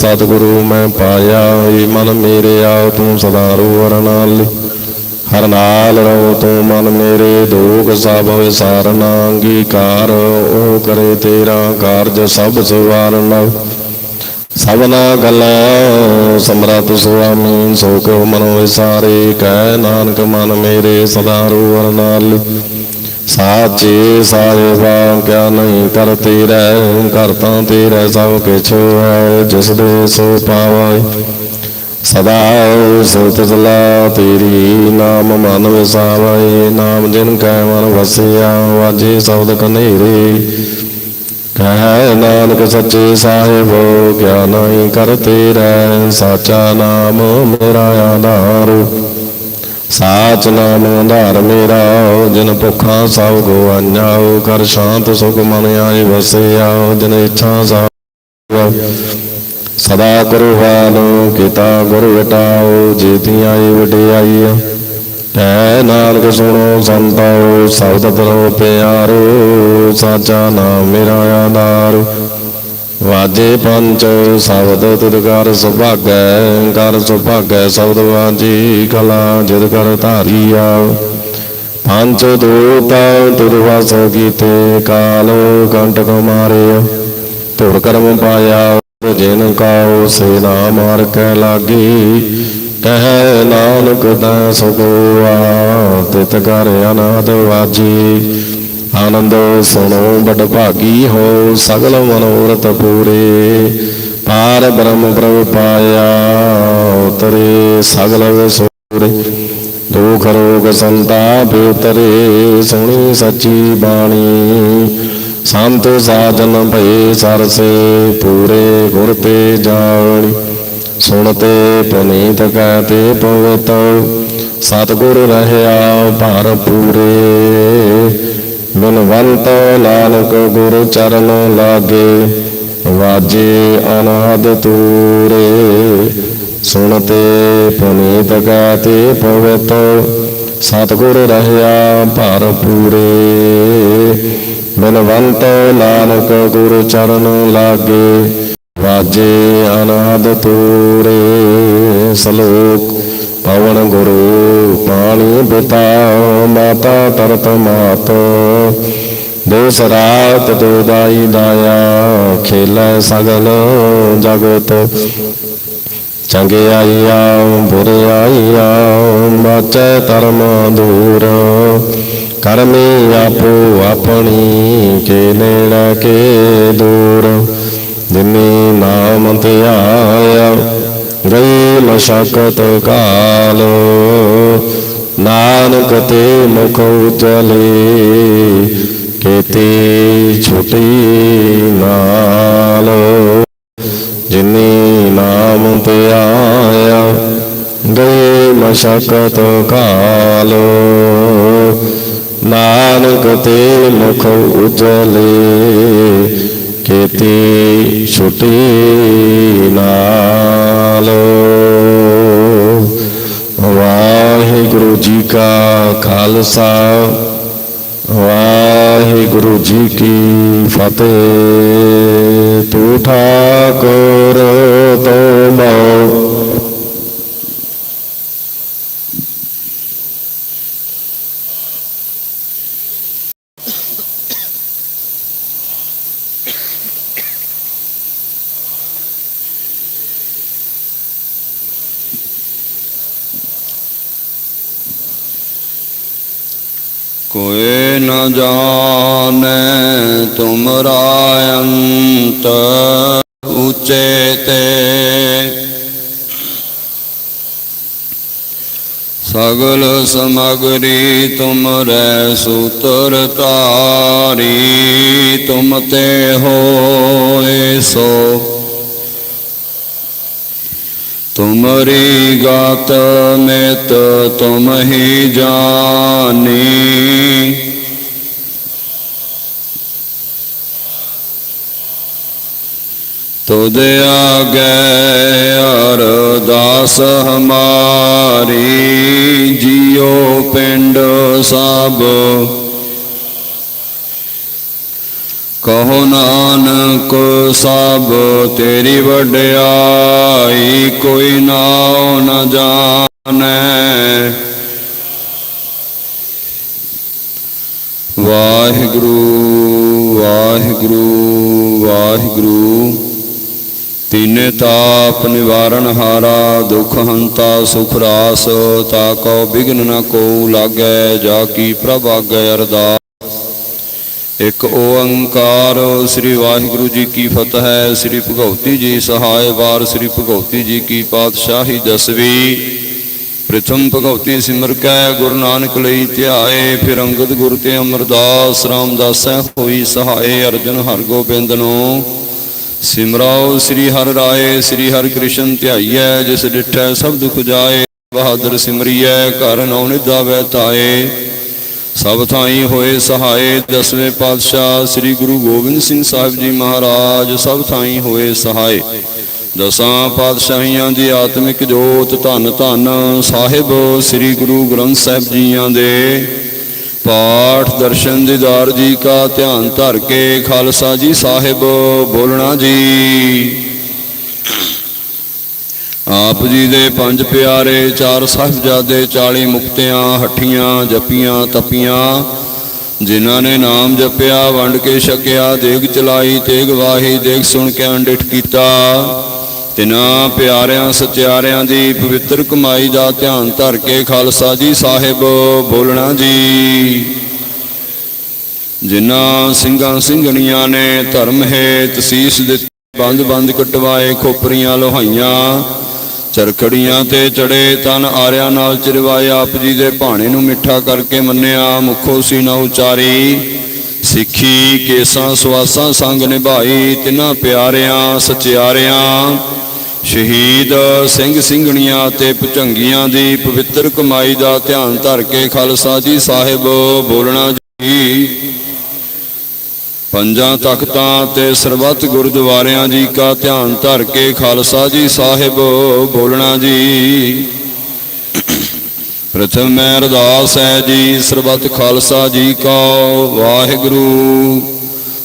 ਸਤਿਗੁਰੂ ਮੈਂ ਪਾਇਆ ਏ ਮਨ ਮੇਰੇ ਆ ਤੂੰ ਸਦਾ ਰੋ ਨਾਲ। ਹਰ ਨਾਲ ਰਹੋ, ਤੂੰ ਮਨ ਮੇਰੇ ਦੁਖ ਸਭ ਵਿਸਾਰਨਾ, ਅੰਗੀਕਾਰ ਉਹ ਕਰੇ ਤੇਰਾ ਕਾਰਜ ਸਭ ਸਵਾਰਨਾ। ਸਭਨਾ ਗੱਲਾਂ ਸਮਰਤ ਸੁਆਮੀ ਸੋ ਕੋ ਮਨੋ ਵਿਸਾਰੇ, ਕਹਿ ਨਾਨਕ ਮਨ ਮੇਰੇ ਸਦਾ ਰੋ ਨਾਲ। ਸਾਚੇ ਸਾਹਿਬਾ ਕਿਆ ਨਹੀਂ ਕਰਤੇ ਰਹਿ ਕਰਤਾ ਤੇਰੇ ਸਭ ਕਿਛ ਹੈ ਜਿਸ ਦੇ ਸੋ ਪਾਵੈ ਸਦਾ ਸੋਤ ਚਲਾ ਤੇਰੀ ਨਾਮ ਮਨ ਵਸਾਵੈ ਨਾਮ ਜਿਨ ਕੈ ਮਨ ਵਸਿਆ, ਵਾਜੇ ਸ਼ਬਦ ਕਨੇਰੇ ਕਹਿ ਨਾਨਕ ਸੱਚੇ ਸਾਹਿਬ ਕਿਆ ਨਹੀਂ ਕਰ ਰਹਿ, ਸਾਚਾ ਨਾਮ ਮੇਰਾ ਆਧਾਰ। ਸਾਚ ਨਾਮ ਆਧਾਰ ਮੇਰਾ, ਜਿਨ ਭੁੱਖਾ ਸਭ ਕੋ ਕਰ ਸ਼ਾਂਤ ਸੁਖ ਮਨ ਆਏ ਵਸਿਆ, ਜਿਨ ਇੱਛਾ ਸਭ ਸਦਾ ਕਰੋ ਹਾਲੋ, ਕੀਤਾ ਗੁਰੂ ਵਟਾਓ ਜੀਤੀ ਆਈ ਵਟਿਆਈ ਕਹਿ ਨਾਨਕ ਸੁਣੋ ਸੰਤੋ ਸਬਦ ਤਰੋ ਪਿਆਰੋ, ਸਾਚਾ ਨਾਮ ਮੇਰਾ ਆਧਾਰ। ਵਾਜੇ ਪੰਚ, ਸ਼ਬਦ ਤੁਧ ਕਰ ਸੁਭਾਗੈ ਕਰ ਸੁਭਾਗੈ ਸ਼ਬਦ ਵਾਜੀ ਕਲਾ, ਜਿਦ ਕਰ ਧਾਰੀਆ। ਪੰਚ ਦੂਤਾ ਤੁਰ ਵਾਸ ਕੀਤੇ, ਕਾਲ ਕੰਟਕ ਮਾਰਿਆ। ਧੁਰ ਕਰਮ ਪਾਇਆ ਜਿਨ ਕਾਉ ਸੇ ਨਾਮ ਮਾਰ ਕੈ ਲਾਗੀ। ਕਹਿ ਨਾਨਕ ਤੈ ਸੁਖਵਾ ਤਿਤ ਕਰ ਅਨਾਦ ਵਾਜੀ। ਆਨੰਦ ਸੁਣੋ ਬੜ ਭਾਗੀ ਹੋ, ਸਗਲ ਮਨੋਰਥ ਪੂਰੇ। ਪਾਰ ਬ੍ਰਹਮ ਪ੍ਰਭ ਪਾਇਆ, ਉਤਰੇ ਸਗਲ ਵਿਸੂਰੇ। ਦੁਖ ਰੋਗ ਸੰਤਾਪ ਉਤਰੇ, ਸੁਣੀ ਸੱਚੀ ਬਾਣੀ। ਸੰਤ ਸਾਜਨ ਭਏ ਸਰਸੇ, ਪੂਰੇ ਗੁਰ ਤੇ ਜਾਣੀ। ਸੁਣਤੇ ਪੁਨੀਤ ਕਹਤੇ ਪਵਤ ਸਤਿਗੁਰ ਰਹਿਆ ਭਰ ਪੂਰੇ। ਬਿਨਵੰਤ ਨਾਨਕ ਗੁਰ ਚਰਨ ਲਾਗੇ, ਵਾਜੇ ਅਨਾਦ ਤੂਰੇ। ਸੁਣਤੇ ਪੁਨੀਤ ਕਹਤੇ ਪਵਤ, ਸਤਿਗੁਰ ਰਹਿਆ ਭਰ ਪੂਰੇ। ਬਿਨਵੰਤ ਨਾਨਕ ਗੁਰ ਚਰਨ ਲਾਗੇ, ਵਾਜੇ ਅਨਾਦ ਤੂਰੇ। ਸਲੋਕ ਪਵਨ ਗੁਰੂ ਪਾਣੀ ਪਿਤਾ ਮਾਤਾ ਤਰਤ ਮਾਤ। ਦੋਸ ਰਾਤ ਦੋ ਦਾਈ ਦਾਇਆ, ਖੇਲੇ ਸਗਲ ਜਗਤ। ਚੰਗੇ ਆਈਆ, ਬੁਰੇ ਆਈਆ, ਬਾਚੈ ਧਰਮ ਦੂਰ। ਕਰਮੀ ਆਪੋ ਆਪਣੀ ਕੇ ਨੇੜੇ ਕੇ ਦੂਰ। ਜਿਨੀ ਨਾਮ ਤੇ ਆਇਆ ਗਈ ਮਸ਼ਕਤ ਕਾਲ, ਨਾਨਕ ਤੇ ਮੁਖ ਉਜਲੇ, ਕੀਤੀ ਛੁਟੀ ਨਾਲ। ਜਿਨੀ ਨਾਮ ਤੇ ਆਇਆ ਗਏ ਮਸ਼ਕਤ ਕਾਲ, ਨਾਨਕ ਤੇ ਮੁਖ ਉਜਲੇ ਕੀਤੀ ਛੁਟੀ ਨਾਲ। ਵਾਹਿਗੁਰੂ ਜੀ ਕਾ ਖਾਲਸਾ, ਵਾਹਿਗੁਰੂ ਜੀ ਕੀ ਫਤਿਹ। ਤੂੰ ਠਾਕੁਰ ਤੋ ਮੋ ਕੋਇ ਨ ਜਾਣੈ ਤੁਮਰਾ ਅੰਤ ਉਚੇ ਤੇ ਸਗਲ ਸਮਗਰੀ ਤੁਮਰੈ ਸੂਤਰ ਤਾਰੀ ਤੁਮ ਤੇ ਹੋਏ ਸੋ ਤੁਮਰੀ ਗਾਤ ਮੇਤ ਤੁਮ ਹੀ ਜਾਣੀ ਤੁਧ ਆਗੇ ਅਰਦਾਸ ਹਮਾਰੀ, ਜਿਉ ਪਿੰਡ ਸਭ। ਕਹੋ ਨਾਨਕ ਸਭ, ਤੇਰੀ ਵਡਿਆਈ ਕੋਈ ਨਾਉ ਨ ਜਾਣੈ। ਵਾਹਿਗੁਰੂ ਵਾਹਿਗੁਰੂ ਵਾਹਿਗੁਰੂ। ਤੀਨੇ ਤਾਪ ਨਿਵਾਰਨ ਹਾਰਾ, ਦੁਖ ਹੰਤਾ ਸੁਖ ਰਾਸ, ਤਾ ਕੋ ਬਿਗਨ ਨ ਕੋ ਲਾਗੈ, ਜਾ ਕੀ ਪ੍ਰਭ ਆਗੈ ਅਰਦਾਸ। ਇੱਕ ਓੰਕਾਰ, ਸ੍ਰੀ ਵਾਹਿਗੁਰੂ ਜੀ ਕੀ ਫਤਿਹ ਹੈ ਸ੍ਰੀ ਭਗਉਤੀ ਜੀ ਸਹਾਇ ਵਾਰ, ਸ੍ਰੀ ਭਗਉਤੀ ਜੀ ਕੀ ਪਾਤਸ਼ਾਹੀ ਦਸਵੀ। ਪ੍ਰਥਮ ਭਗਉਤੀ ਸਿਮਰ ਕੈ, ਗੁਰੂ ਨਾਨਕ ਲਈ ਧਿਆਏ, ਫਿਰ ਅੰਗਦ ਗੁਰ ਤੇ ਅਮਰਦਾਸ, ਰਾਮਦਾਸੈ ਹੋਈ ਸਹਾਏ ਅਰਜਨ ਹਰਗੋਬਿੰਦ ਨੂੰ। ਸਿਮਰਾਓ ਸ੍ਰੀ ਹਰਿ ਰਾਏ, ਸ੍ਰੀ ਹਰਿ ਕ੍ਰਿਸ਼ਨ ਧਿਆਈਐ, ਜਿਸ ਡਿਠੈ ਸਭ ਦੁਖ ਜਾਏ, ਬਹਾਦਰ ਸਿਮਰੀਐ, ਘਰ ਨਉ ਨਿਦਾਵੈ ਤਾਏ। ਸਭ ਥਾਈ ਹੋਏ ਸਹਾਏ, ਦਸਵੇਂ ਪਾਤਸ਼ਾਹ ਸ੍ਰੀ ਗੁਰੂ ਗੋਬਿੰਦ ਸਿੰਘ ਸਾਹਿਬ ਜੀ ਮਹਾਰਾਜ, ਸਭ ਥਾਈ ਹੋਏ ਸਹਾਏ। ਦਸਾਂ ਪਾਤਸ਼ਾਹੀਆਂ ਦੀ ਆਤਮਿਕ ਜੋਤ ਧੰਨ ਧੰਨ, ਸਾਹਿਬ ਸ੍ਰੀ ਗੁਰੂ ਗ੍ਰੰਥ ਸਾਹਿਬ ਜੀਆਂ ਦੇ। ਪਾਠ ਦਰਸ਼ਨ ਦੀਦਾਰ ਜੀ ਕਾ ਧਿਆਨ ਧਰ ਕੇ ਖਾਲਸਾ ਜੀ ਸਾਹਿਬ ਬੋਲਣਾ ਜੀ। ਆਪ ਜੀ ਦੇ ਪੰਜ ਪਿਆਰੇ, ਚਾਰ ਸਾਹਿਬਜ਼ਾਦੇ 40 ਮੁਕਤਿਆਂ, ਹੱਠੀਆਂ, ਜਪੀਆਂ, ਤਪੀਆਂ, ਜਿਨ੍ਹਾਂ ਨੇ ਨਾਮ ਜਪਿਆ, ਵੰਡ ਕੇ ਛਕਿਆ, ਦੇਗ ਚਲਾਈ, ਤੇਗ ਵਾਹੀ, ਦੇਗ ਸੁਣ ਕੇ ਅੰਡਿਠ ਕੀਤਾ। ਤਿਨਾਂ ਪਿਆਰਿਆਂ ਸਚਿਆਰਿਆਂ ਦੀ ਪਵਿੱਤਰ ਕਮਾਈ ਦਾ ਧਿਆਨ ਧਰ ਕੇ ਖਾਲਸਾ ਜੀ ਸਾਹਿਬ ਬੋਲਣਾ ਜੀ। ਜਿਨ੍ਹਾਂ ਸਿੰਘਾਂ ਸਿੰਘਣੀਆਂ ਨੇ ਧਰਮ ਹੇਤ ਸੀਸ ਦਿੱਤੀ, ਬੰਦ ਬੰਦ ਕਟਵਾਏ, ਖੋਪਰੀਆਂ ਲੋਹਾਈਆਂ, ਚਰਖੜੀਆਂ ਤੇ ਚੜੇ, ਤਨ ਆਰਿਆਂ ਨਾਲ ਚਿਰਵਾਏ, ਆਪ ਜੀ ਦੇ ਭਾਣੇ ਨੂੰ ਮਿੱਠਾ ਕਰਕੇ ਮੰਨਿਆ, ਮੁਖੋ ਸੀ ਸੀਨਾ ਉਚਾਰੀ, ਸਿੱਖੀ ਕੇਸਾਂ ਸਵਾਸਾਂ ਸੰਗ ਨਿਭਾਈ, ਤਿਨਾਂ ਪਿਆਰਿਆਂ ਸਚਿਆਰਿਆਂ ਸ਼ਹੀਦ ਸਿੰਘ ਸਿੰਘਣੀਆਂ ਤੇ ਭੁਜੰਗੀਆਂ ਦੀ ਪਵਿੱਤਰ ਕਮਾਈ ਦਾ ਧਿਆਨ ਧਰ ਕੇ ਖਾਲਸਾ ਜੀ ਸਾਹਿਬ ਬੋਲਣਾ ਜੀ। ਪੰਜਾਂ ਤਖਤਾਂ ਤੇ ਸਰਬੱਤ ਗੁਰਦੁਆਰਿਆਂ ਜੀ ਕਾ ਧਿਆਨ ਧਰ ਕੇ ਖਾਲਸਾ ਜੀ ਸਾਹਿਬ ਬੋਲਣਾ ਜੀ। ਪ੍ਰਥਮ ਮੈਂ ਅਰਦਾਸ ਹੈ ਜੀ, ਸਰਬੱਤ ਖਾਲਸਾ ਜੀ ਕਾ ਵਾਹਿਗੁਰੂ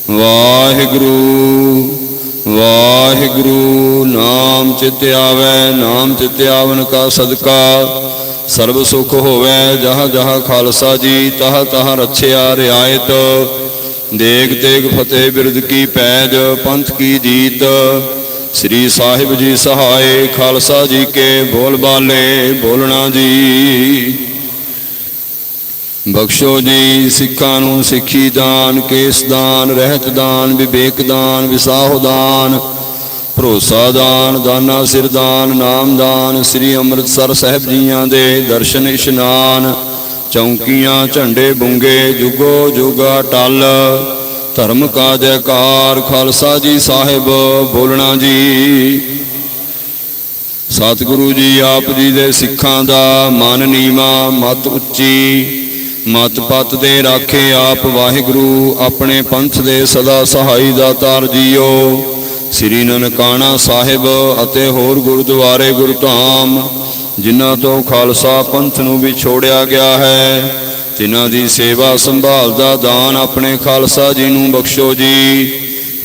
ਵਾਹਿਗੁਰੂ। ਵਾਹਿਗੁਰੂ, ਨਾਮ ਚਿਤ ਆਵੈ, ਨਾਮ ਚਿਤ ਆਵਨ ਕਾ ਸਦਕਾ। ਸਰਬ ਸੁਖ ਹੋਵੇ, ਜਹਾਂ ਜਹਾਂ ਖਾਲਸਾ ਜੀ, ਤਹ ਤਹ ਰਛਿਆ ਰਿਆਇਤ। ਦੇਗ ਤੇਗ ਫਤਿਹ ਬਿਰਦ ਕੀ ਪੈਜ, ਪੰਥ ਕੀ ਜੀਤ। ਸ੍ਰੀ ਸਾਹਿਬ ਜੀ ਸਹਾਏ, ਖਾਲਸਾ ਜੀ ਕੇ ਬੋਲ ਬਾਲੇ, ਬੋਲਣਾ ਜੀ। ਬਖਸ਼ੋ ਜੀ ਸਿੱਖਾਂ ਨੂੰ ਸਿੱਖੀ ਦਾਨ, ਕੇਸ ਦਾਨ, ਰਹਿਤ ਦਾਨ, ਵਿਵੇਕ ਦਾਨ, ਵਿਸਾਹੁ ਦਾਨ, ਭਰੋਸਾ ਦਾਨ, ਦਾਨਾ ਸਿਰ ਦਾਨ, ਨਾਮ ਦਾਨ, ਸ੍ਰੀ ਅੰਮ੍ਰਿਤਸਰ ਸਾਹਿਬ ਜੀਆਂ ਦੇ ਦਰਸ਼ਨ ਇਸ਼ਨਾਨ, ਚੌਂਕੀਆਂ, ਝੰਡੇ ਬੁੰਗੇ, ਜੁਗੋ ਜੁਗਾ ਟਲ ਧਰਮ ਕਾ ਜੈਕਾਰ, ਖਾਲਸਾ ਜੀ ਸਾਹਿਬ ਬੋਲਣਾ ਜੀ। ਸਤਿਗੁਰੂ ਜੀ ਆਪ ਜੀ ਦੇ ਸਿੱਖਾਂ ਦਾ ਮਨ ਨੀਵਾ, ਮਤ ਉੱਚੀ ਮਤ ਪਤ ਦੇ ਰਾਖੇ ਆਪ ਵਾਹਿਗੁਰੂ, ਆਪਣੇ ਪੰਥ ਦੇ ਸਦਾ ਸਹਾਈ ਦਾਤਾਰ ਜੀਓ। ਸ੍ਰੀ ਨਨਕਾਣਾ ਸਾਹਿਬ ਅਤੇ ਹੋਰ ਗੁਰਦੁਆਰੇ ਗੁਰਧਾਮ, ਜਿਨ੍ਹਾਂ ਤੋਂ ਖਾਲਸਾ ਪੰਥ ਨੂੰ ਵੀ ਛੋੜਿਆ ਗਿਆ ਹੈ ਜਿਨ੍ਹਾਂ ਦੀ ਸੇਵਾ ਸੰਭਾਲ ਦਾ ਦਾਨ ਆਪਣੇ ਖਾਲਸਾ ਜੀ ਨੂੰ ਬਖਸ਼ੋ ਜੀ।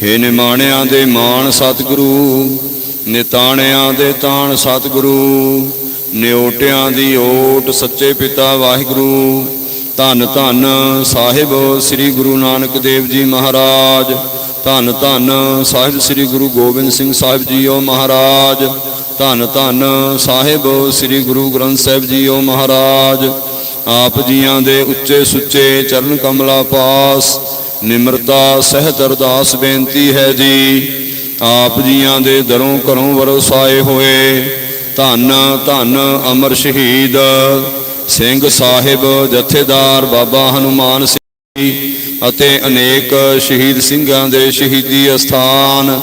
ਹੇ ਨਿਮਾਣਿਆਂ ਦੇ ਮਾਣ ਸਤਿਗੁਰੂ, ਨਿਤਾਣਿਆਂ ਦੇ ਤਾਣ ਸਤਿਗੁਰੂ ਨਿਓਟਿਆਂ ਦੀ ਓਟ ਸੱਚੇ ਪਿਤਾ ਵਾਹਿਗੁਰੂ ਧੰਨ ਧੰਨ ਸਾਹਿਬ ਸ੍ਰੀ ਗੁਰੂ ਨਾਨਕ ਦੇਵ ਜੀ ਮਹਾਰਾਜ। ਧੰਨ ਧੰਨ ਸਾਹਿਬ ਸ੍ਰੀ ਗੁਰੂ ਗੋਬਿੰਦ ਸਿੰਘ ਸਾਹਿਬ ਜੀਓ ਮਹਾਰਾਜ। ਧੰਨ ਧੰਨ ਸਾਹਿਬ ਸ੍ਰੀ ਗੁਰੂ ਗ੍ਰੰਥ ਸਾਹਿਬ ਜੀਓ ਮਹਾਰਾਜ। ਆਪ ਜੀਆਂ ਦੇ ਉੱਚੇ ਸੁੱਚੇ ਚਰਨ ਕਮਲਾ ਪਾਸ ਨਿਮਰਤਾ ਸਹਿਤ ਅਰਦਾਸ ਬੇਨਤੀ ਹੈ ਜੀ। ਆਪ ਜੀਆਂ ਦੇ ਦਰੋਂ ਘਰੋਂ ਵਰਸਾਏ ਹੋਏ ਧੰਨ ਧੰਨ ਅਮਰ ਸ਼ਹੀਦ ਸਿੰਘ ਸਾਹਿਬ, ਜਥੇਦਾਰ ਬਾਬਾ ਹਨੂਮਾਨ ਸਿੰਘ ਅਤੇ ਅਨੇਕ ਸ਼ਹੀਦ ਸਿੰਘਾਂ ਦੇ ਸ਼ਹੀਦੀ ਅਸਥਾਨ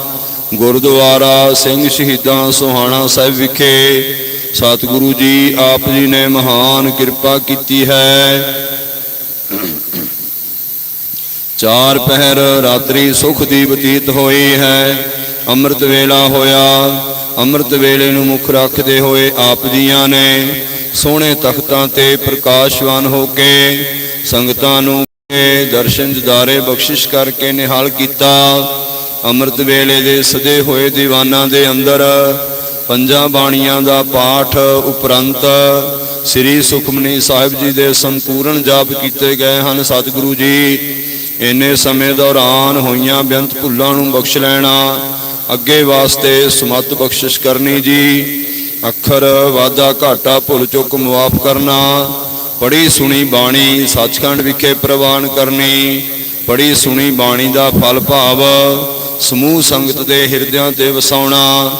ਗੁਰਦੁਆਰਾ ਸਿੰਘ ਸ਼ਹੀਦਾਂ ਸੁਹਾਣਾ ਸਾਹਿਬ ਵਿਖੇ ਸਤਿਗੁਰੂ ਜੀ ਆਪ ਜੀ ਨੇ ਮਹਾਨ ਕਿਰਪਾ ਕੀਤੀ ਹੈ। ਚਾਰ ਪਹਿਰ ਰਾਤਰੀ ਸੁਖ ਦੀ ਬਤੀਤ ਹੋਈ ਹੈ। ਅੰਮ੍ਰਿਤ ਵੇਲਾ ਹੋਇਆ। ਅੰਮ੍ਰਿਤ ਵੇਲੇ ਨੂੰ ਮੁੱਖ ਰੱਖਦੇ ਹੋਏ ਆਪ ਜੀਆਂ ਨੇ ਸੋਹਣੇ ਤਖਤਾਂ ਤੇ ਪ੍ਰਕਾਸ਼ਵਾਨ ਹੋ ਕੇ ਸੰਗਤਾਂ ਨੂੰ ਦਰਸ਼ਨ ਜਦਾਰੇ ਬਖਸ਼ਿਸ਼ ਕਰਕੇ ਨਿਹਾਲ ਕੀਤਾ। ਅੰਮ੍ਰਿਤ ਵੇਲੇ ਦੇ ਸਦੇ ਹੋਏ ਦੀਵਾਨਾਂ ਦੇ ਅੰਦਰ ਪੰਜਾਂ ਬਾਣੀਆਂ ਦਾ ਪਾਠ ਉਪਰੰਤ ਸ੍ਰੀ ਸੁਖਮਨੀ ਸਾਹਿਬ ਜੀ ਦੇ ਸੰਪੂਰਨ ਜਾਪ ਕੀਤੇ ਗਏ ਹਨ। ਸਤਿਗੁਰੂ ਜੀ, ਇੰਨੇ ਸਮੇਂ ਦੌਰਾਨ ਹੋਈਆਂ ਬੇਅੰਤ ਭੁੱਲਾਂ ਨੂੰ ਬਖਸ਼ ਲੈਣਾ, ਅੱਗੇ ਵਾਸਤੇ ਸਮਤ ਬਖਸ਼ਿਸ਼ ਕਰਨੀ ਜੀ। ਅੱਖਰ ਵਾਦਾ ਘਾਟਾ ਭੁੱਲ ਚੁੱਕ ਮੁਆਫ ਕਰਨਾ ਪੜੀ ਸੁਣੀ ਬਾਣੀ ਸੱਚਖੰਡ ਵਿਖੇ ਪ੍ਰਵਾਨ ਕਰਨੀ ਪੜੀ ਸੁਣੀ ਬਾਣੀ ਦਾ ਫਲ ਭਾਵ ਸਮੂਹ ਸੰਗਤ ਦੇ ਹਿਰਦਿਆਂ ਤੇ ਵਸਾਉਣਾ,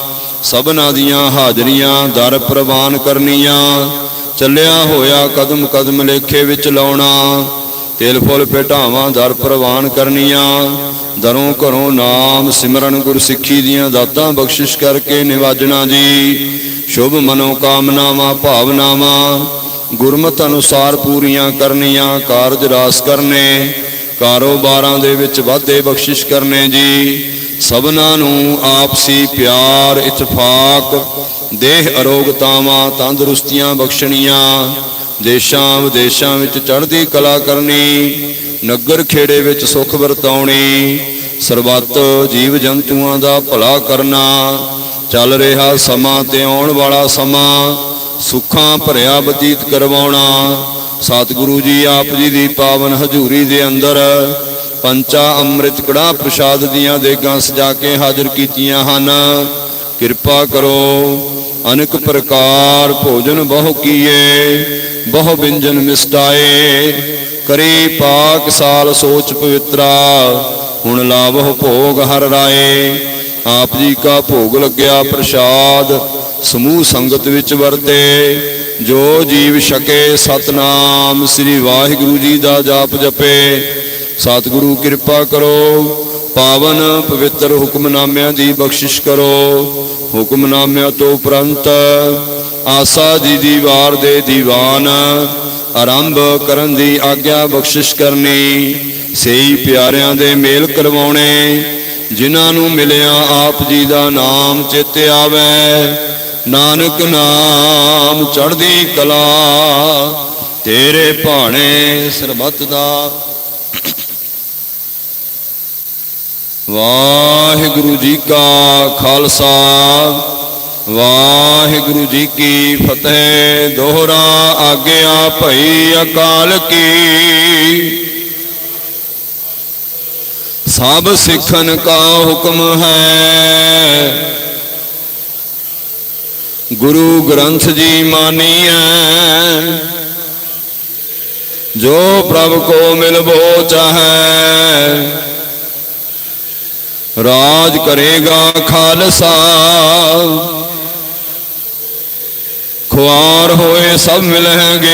ਸਭਨਾਂ ਦੀਆਂ ਹਾਜ਼ਰੀਆਂ ਦਰ ਪ੍ਰਵਾਨ ਕਰਨੀਆਂ, ਚੱਲਿਆ ਹੋਇਆ ਕਦਮ ਕਦਮ ਲੇਖੇ ਵਿੱਚ ਲਾਉਣਾ, ਤੇਲ ਫੁੱਲ ਭੇਟਾਵਾਂ ਦਰ ਪ੍ਰਵਾਨ ਕਰਨੀਆਂ, ਦਰੋਂ ਘਰੋਂ ਨਾਮ ਸਿਮਰਨ ਗੁਰ ਸਿੱਖੀ ਦੀਆਂ ਦਾਤਾਂ ਬਖਸ਼ਿਸ਼ ਕਰਕੇ ਨਿਵਾਜਣਾ ਜੀ। ਸ਼ੁਭ ਮਨੋ ਕਾਮਨਾਵਾਂ ਭਾਵਨਾਵਾਂ, ਗੁਰਮਤ ਅਨੁਸਾਰ ਪੂਰੀਆਂ ਕਰਨੀਆਂ, ਕਾਰਜ ਰਾਸ ਕਰਨੇ, ਕਾਰੋਬਾਰਾਂ ਦੇ ਵਿੱਚ ਵਾਧੇ ਬਖਸ਼ਿਸ਼ ਕਰਨੇ ਜੀ। ਸਭਨਾਂ ਨੂੰ ਆਪਸੀ ਪਿਆਰ, ਇਤਫਾਕ, ਦੇਹ ਅਰੋਗਤਾਵਾਂ ਤੰਦਰੁਸਤੀਆਂ ਬਖਸ਼ਣੀਆਂ, ਦੇਸ਼ਾਂ ਵਿਦੇਸ਼ਾਂ ਵਿੱਚ ਚੜ੍ਹਦੀ ਕਲਾ ਕਰਨੀ, ਨਗਰ ਖੇੜੇ ਵਿੱਚ ਸੁਖ ਵਰਤਾਉਣੀ, ਸਰਬੱਤ ਜੀਵ ਜੰਤੂਆਂ ਦਾ ਭਲਾ ਕਰਨਾ ਚੱਲ ਰਿਹਾ ਸਮਾਂ ਤੇ ਆਉਣ ਵਾਲਾ ਸਮਾਂ, ਸੁੱਖਾਂ ਭਰਿਆ ਬਤੀਤ ਕਰਵਾਉਣਾ। ਸਤਿਗੁਰੂ ਜੀ ਆਪ ਜੀ ਦੀ ਪਾਵਨ ਹਜ਼ੂਰੀ ਦੇ ਅੰਦਰ ਪੰਚਾ ਅੰਮ੍ਰਿਤ ਕੜਾ ਪ੍ਰਸ਼ਾਦ ਦੀਆਂ ਦੇਗਾਂ ਸਜਾ ਕੇ ਹਾਜ਼ਰ ਕੀਤੀਆਂ ਹਨ। ਕਿਰਪਾ ਕਰੋ, ਅਨੇਕ ਪ੍ਰਕਾਰ ਭੋਜਨ ਬਹੁ ਕੀਏ, ਬਹੁ ਵਿੰਜਨ ਮਿਸਟਾਏ। ਕਰੀ ਪਾਕ ਸਾਲ ਸੋਚ ਪਵਿੱਤਰਾ, ਹੁਣ ਲਾਵਹੁ ਭੋਗ ਹਰ ਰਾਏ। ਆਪ ਜੀ ਕਾ ਭੋਗ ਲੱਗਿਆ ਪ੍ਰਸ਼ਾਦ, ਸਮੂਹ ਸੰਗਤ ਵਿੱਚ ਵਰਤੇ, ਜੋ ਜੀਵ ਛਕੇ ਸਤਨਾਮ, ਸ੍ਰੀ ਵਾਹਿਗੁਰੂ ਜੀ ਦਾ ਜਾਪ ਜਪੇ। ਸਤਿਗੁਰੂ ਕਿਰਪਾ ਕਰੋ, ਪਾਵਨ ਪਵਿੱਤਰ ਹੁਕਮਨਾਮਿਆਂ ਦੀ ਬਖਸ਼ਿਸ਼ ਕਰੋ। ਹੁਕਮਨਾਮਿਆਂ ਤੋਂ ਉਪਰੰਤ ਆਸਾ ਜੀ ਦੀ ਵਾਰ ਦੇ ਦੀਵਾਨ, ਆਰੰਭ ਕਰਨ ਦੀ ਆਗਿਆ ਬਖਸ਼ਿਸ਼ ਕਰਨੀ ਸਹੀ ਪਿਆਰਿਆਂ ਦੇ ਮੇਲ ਕਰਵਾਉਣੇ ਜਿਨ੍ਹਾਂ ਨੂੰ ਮਿਲਿਆ ਆਪ ਜੀ ਦਾ ਨਾਮ ਚਿੱਤੇ ਆਵੇ। ਨਾਨਕ ਨਾਮ ਚੜ੍ਹਦੀ ਕਲਾ, ਤੇਰੇ ਭਾਣੇ ਸਰਬੱਤ ਦਾ। ਵਾਹਿਗੁਰੂ ਜੀ ਕਾ ਖਾਲਸਾ, ਵਾਹਿਗੁਰੂ ਜੀ ਕੀ ਫਤਿਹ। ਦੋਹਰਾ ਆਗਿਆ ਭਈ ਅਕਾਲ ਕੀ। ਸਭ ਸਿੱਖਣ ਕਾ ਹੁਕਮ ਹੈ। ਗੁਰੂ ਗ੍ਰੰਥ ਜੀ ਮਾਨੀਐ, ਜੋ ਪ੍ਰਭ ਕੋ ਮਿਲਵੋ ਚਾਹੈ, ਰਾਜ ਕਰੇਗਾ ਖਾਲਸਾ। ਖੁਆਰ ਹੋਏ ਸਭ ਮਿਲਣਗੇ।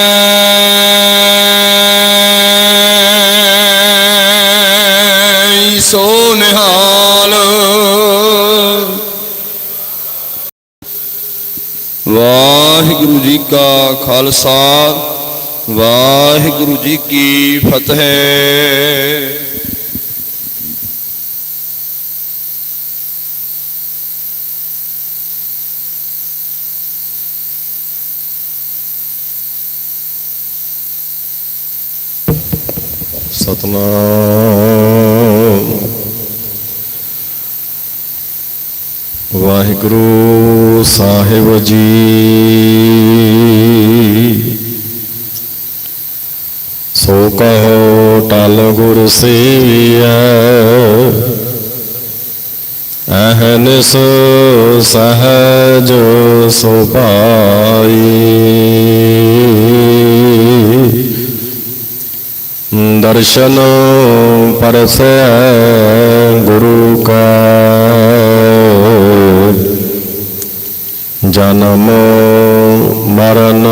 ਵਾਹਿਗੁਰੂ ਜੀ ਕਾ ਖਾਲਸਾ ਵਾਹਿਗੁਰੂ ਜੀ ਕੀ ਫਤਿਹ ਸਤਨਾਮ ਵਾਹਿਗੁਰੂ ਸਾਹਿਬ ਜੀ। ਸੋ ਕਹੋ ਟਲ ਗੁਰ ਸੇਵੀਐ ਅਹਨਿਸ ਸਹਜ ਸੁਭਾਈ ਦਰਸ਼ਨ ਪਰਸੈ ਗੁਰੂ ਕਾ। ਜਨਮ ਮਰਨ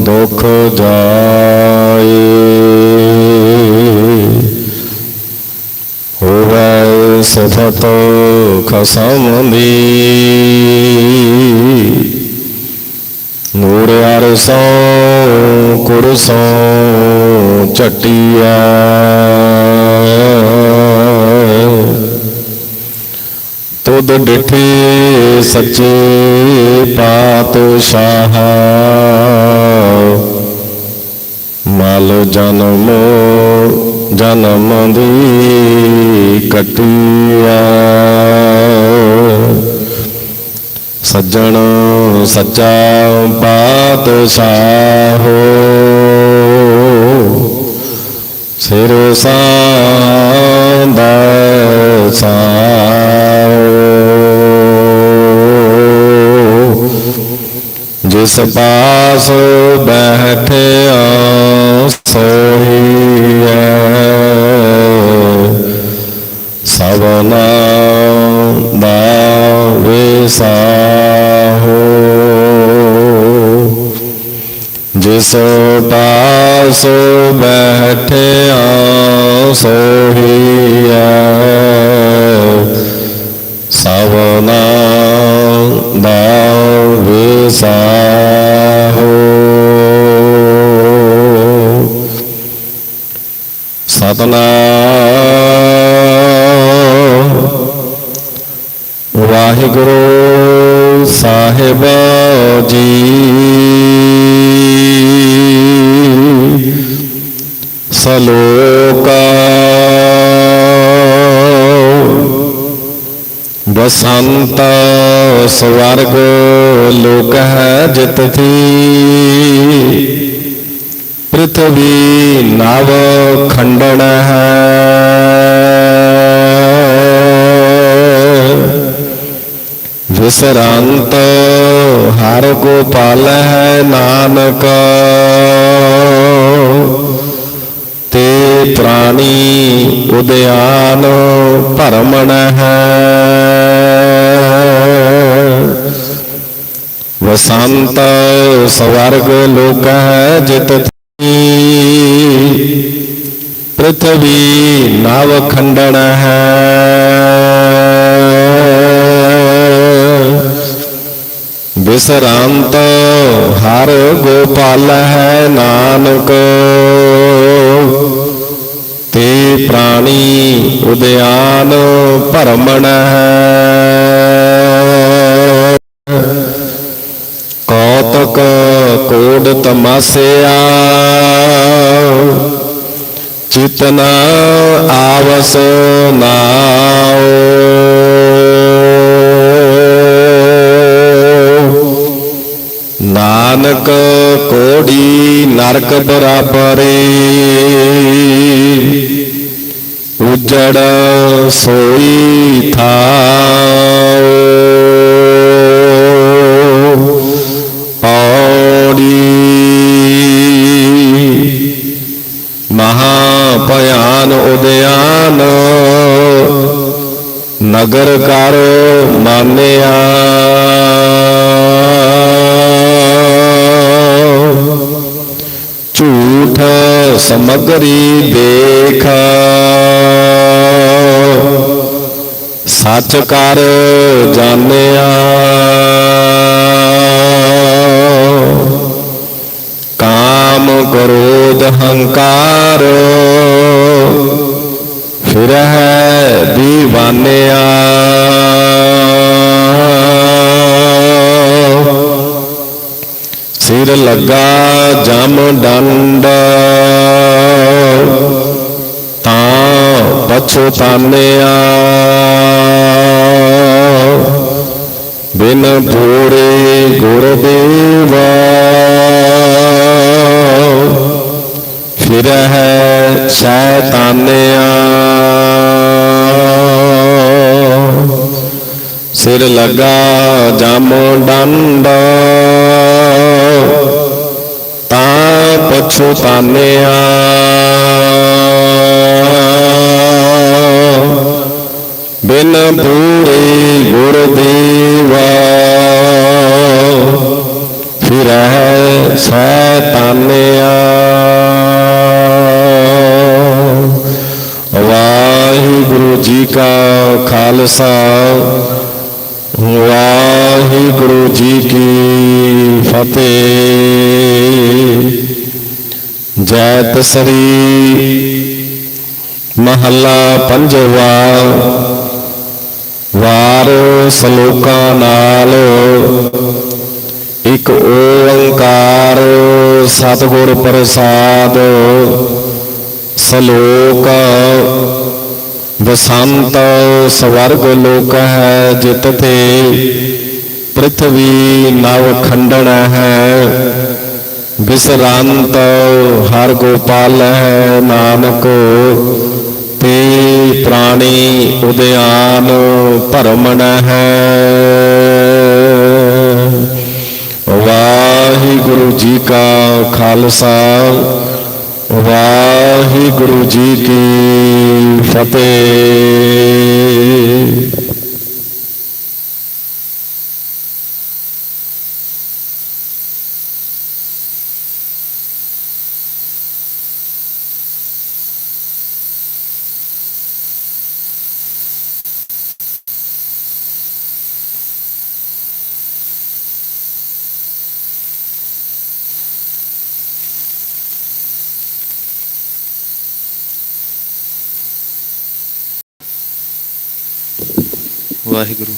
ਦੁਖ ਜਾਏ। ਹੋਵੇ ਸਿਫਤ ਖਸਮ ਦੀ। ਨੂਰ ਅਰਸੋਂ ਕੁਰਸੋਂ ਚਟਿਆ। ਤੁਧ ਡਿਠੇ ਸੱਚੇ ਪਾਤਸ਼ਾਹ। ਮਲ ਜਨਮ ਜਨਮ ਦੀ ਕਟਿਆ। ਸੱਜਣ ਸੱਚਾ ਪਾਤਸ਼ਾਹ ਹੋ। ਸਿਰ ਸਾਂਦਾ ਸਾਓ ਜਿਸ ਪਾਸ ਬੈਠਿਆ ਸੋਹੀਐ। ਸਭਨਾ ਦਾ ਵਿਸਾਹੋ। ਜਿਸ ਪਾਸ ਬੈਠਿਆ ਸੋਹੀਐ। ਸਭਨਾ ਬਸੰਤ ਸਵਰਗ ਲੋਕ ਹੈ ਜਿਤ ਥੀ। ਪ੍ਰਥਵੀ ਨਵ ਖੰਡਨ ਹੈ। ਵਿਸਰਾਂਤ ਹਰ ਕੋ ਹੈ ਨਾਨਕ। ਪ੍ਰਾਣੀ ਉਦਿਆਨ ਭਰਮਣ ਹੈ। ਵਸੰਤ ਸਵਰਗ ਲੋਕ ਹੈ ਜਿਤ ਥੀ। ਨਵ ਖੰਡਨ ਹੈ। ਬਿਸਰਾਂਤ ਹਰ ਗੋਪਾਲ ਹੈ ਨਾਨਕ। ਤੇ ਪ੍ਰਾਣੀ ਉਦਿਆਨ ਭਰਮਣ ਹੈ ਕੌਤਕ ਕੋਡ ਤਮਾਸਿਆ ਚਿਤਨ ਆਵਸ ਨਾਉ। ਨਾਨਕ ਕੋੜੀ ਨਰਕ ਬਰਾਬਰੇ। ਉਜੜ ਸੋਈ ਥਾਉ। ਔੜੀ ਮਹਾ ਭਿਆਨ ਉਦਿਆਨ। ਨਗਰ ਕਰ ਮਾਨਿਆ। ਝੂਠ ਸਮਗਰੀ ਦੇਖ। ਸੱਚ ਕਰ ਜਾਣਿਆ। ਕਾਮ ਕ੍ਰੋਧ ਹੰਕਾਰ ਸਿਰ ਲੱਗਾ ਜਮ ਡੰਡ। ਤਾਂ ਪਛਤਾਨਿਆ ਬਿਨ ਪੂਰੇ ਗੁਰਦੇਵਾ ਫਿਰ ਹੈ ਸ਼ੈਤਾਨਿਆ। ਸਿਰ ਲਗਾ ਜਮ ਡੰਡ। ਪਛਤਾਨਿਆ ਬਿਨ ਪੂਰੇ ਗੁਰ ਦੇਵਾ ਸੈ ਤਾਨਿਆ ਵਾਹਿਗੁਰੂ ਜੀ ਕਾ ਖਾਲਸਾ ਜੈ ਤਸਰੀ ਮਹੱਲਾ ਪੰਜਵਾ, ਵਾਰ ਸਲੋਕਾਂ ਨਾਲ, ਇੱਕ ਓੰਕਾਰ ਸਤਿਗੁਰ ਪ੍ਰਸਾਦ, ਸ਼ਲੋਕ ਵਸੰਤ ਸਵਰਗ ਲੋਕ ਹੈ ਜਿਤ ਤੇ ਪ੍ਰithvi ਨਵ ਖੰਡਣ ਹੈ। ਬਿਸਰੰਤ ਹਰ ਗੋਪਾਲ ਹੈ ਨਾਨਕ, ਤੇ ਪ੍ਰਾਣੀ ਉਦਿਆਨ ਭਰਮਣ ਹੈ। ਵਾਹਿਗੁਰੂ ਜੀ ਕਾ ਖਾਲਸਾ, ਵਾਹਿਗੁਰੂ ਜੀ ਕੀ ਫਤਿਹ। ਵਾਹਿਗੁਰੂ।